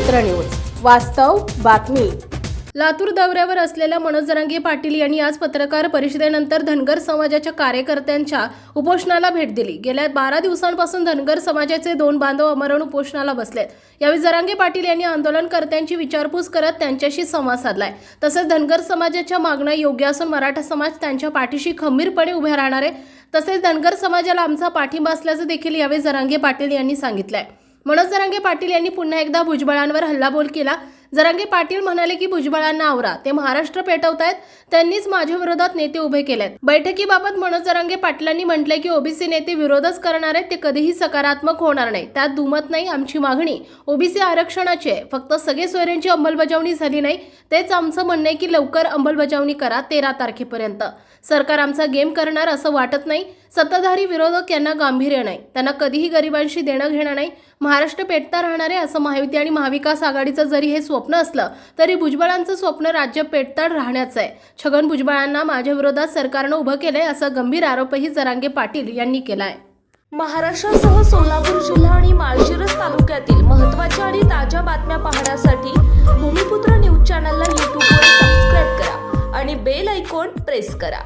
भूमिपुत्र news वास्तव बातमी. लातूर दौऱ्यावर असलेल्या मनोज जरांगे पाटील यांनी आज पत्रकार परिषदेनंतर धनगर समाजाच्या कार्यकर्त्यांच्या उपोषणाला भेट दिली. गेल्या बारा दिवसांपासून धनगर समाजाचे दोन बांधव अमरण उपोषणाला बसलेत. यावेळी जरांगे पाटील यांनी आंदोलनकर्त्यांची विचारपूस करत त्यांच्याशी संवाद साधलाय. तसेच धनगर समाजाच्या मागण्या योग्य असून मराठा समाज त्यांच्या पाठीशी खंबीरपणे उभे राहणार आहे. तसेच धनगर समाजाला आमचा पाठिंबा असल्याचं देखील यावेळी जरांगे पाटील यांनी सांगितलंय. मनोज जरांगे पाटील यांनी पुन्हा एकदा भुजबळांवर हल्लाबोल केला. जरांगे पाटील म्हणाले की भुजबळांना आवरा. ते महाराष्ट्र पेटवतायत. त्यांनीच माझ्या विरोधात नेते उभे केलेत. बैठकीबाबत मनोज जरांगे पाटलांनी म्हटले की ओबीसी नेते विरोधच करणार आहेत. ते कधीही सकारात्मक होणार नाही. त्यात दुमत नाही आमची मागणी. ओबीसी आरक्षणाची आहे फक्त सगळे सोयऱ्यांची अंमलबजावणी झाली नाही. तेच आमचं म्हणणं आहे की लवकर अंमलबजावणी करा तेरा तारखेपर्यंत. सरकार आमचा गेम करणार असं वाटत नाही. सत्ताधारी विरोधक यांना गांभीर्य नाही. त्यांना कधीही गरिबांशी देणं घेणं नाही. महाराष्ट्र पेटता राहणार आहे असं महायुती आणि महाविकास आघाडीचं जरी हे स्वप्न असलं तरी भुजबळांचं स्वप्न राज्य पेटताड राहण्याचं आहे. छगन भुजबळांना माझ्या विरोधात सरकारनं उभं केलंय असा गंभीर आरोपही जरांगे पाटील यांनी केलाय. महाराष्ट्रासह सोलापूर जिल्हा आणि माळशिरस तालुक्यातील महत्त्वाच्या आणि ताज्या बातम्या पाहण्यासाठी भूमिपुत्र न्यूज चॅनलला यूट्यूबवर सबस्क्राईब करा आणि बेल ऐकॉन प्रेस करा.